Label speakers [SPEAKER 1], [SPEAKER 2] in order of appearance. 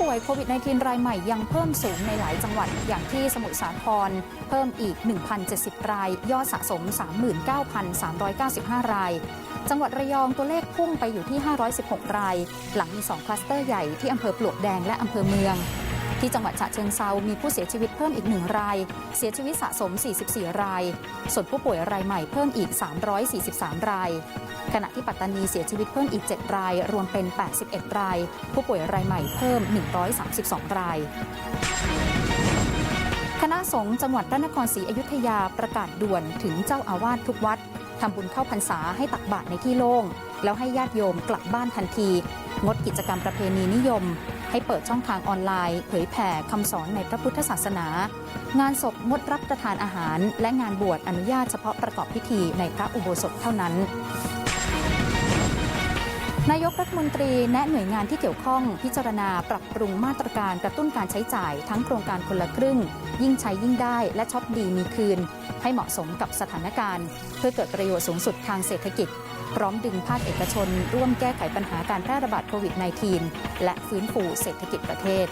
[SPEAKER 1] ป่วยโควิด -19 รายใหม่ยังเพิ่มสูงในหลายจังหวัด อย่างที่สมุทรสาคร เพิ่มอีก 1,070 ราย ยอดสะสม 39,395 ราย จังหวัดระยองตัวเลขพุ่งไปอยู่ที่ 516 ราย หลังมี 2 คลัสเตอร์ใหญ่ที่อำเภอปลวกแดงและอำเภอเมือง ที่จังหวัดฉะเชิงเซามีผู้เสียชีวิตเพิ่มอีก 1 ราย เสียชีวิตสะสม 44 ราย ส่วนผู้ป่วยรายใหม่เพิ่มอีก 343 ราย ขณะที่ปัตตานีเสียชีวิตเพิ่มอีก 7 ราย รวมเป็น 81 ราย ผู้ป่วยรายใหม่เพิ่ม 132 รายคณะสงฆ์จังหวัดพระนครศรีอยุธยาประกาศด่วนถึงเจ้าอาวาสทุกวัดทำบุญเข้าพรรษาให้ตักบาตรในที่โล่ง แล้วให้ญาติโยมกลับบ้านทันที งดกิจกรรมประเพณีนิยม ให้เปิดช่องทางออนไลน์ เผยแผ่คำสอนในพระพุทธศาสนา งานศพงดรับประทานอาหาร และงานบวชอนุญาตเฉพาะประกอบพิธีในพระอุโบสถเท่านั้น นายกรัฐมนตรีแนะหน่วยงานที่เกี่ยวข้องพิจารณาปรับปรุงมาตรการกระตุ้นการใช้จ่ายทั้งโครงการคนละครึ่ง ยิ่งใช้ยิ่งได้และช็อปดีมีคืน ให้เหมาะสมกับสถานการณ์ เพื่อเกิดประโยชน์สูงสุดทางเศรษฐกิจ พร้อมดึงภาคเอกชน ร่วมแก้ไขปัญหาการแพร่ระบาดโควิด -19 และฟื้นฟูเศรษฐกิจประเทศ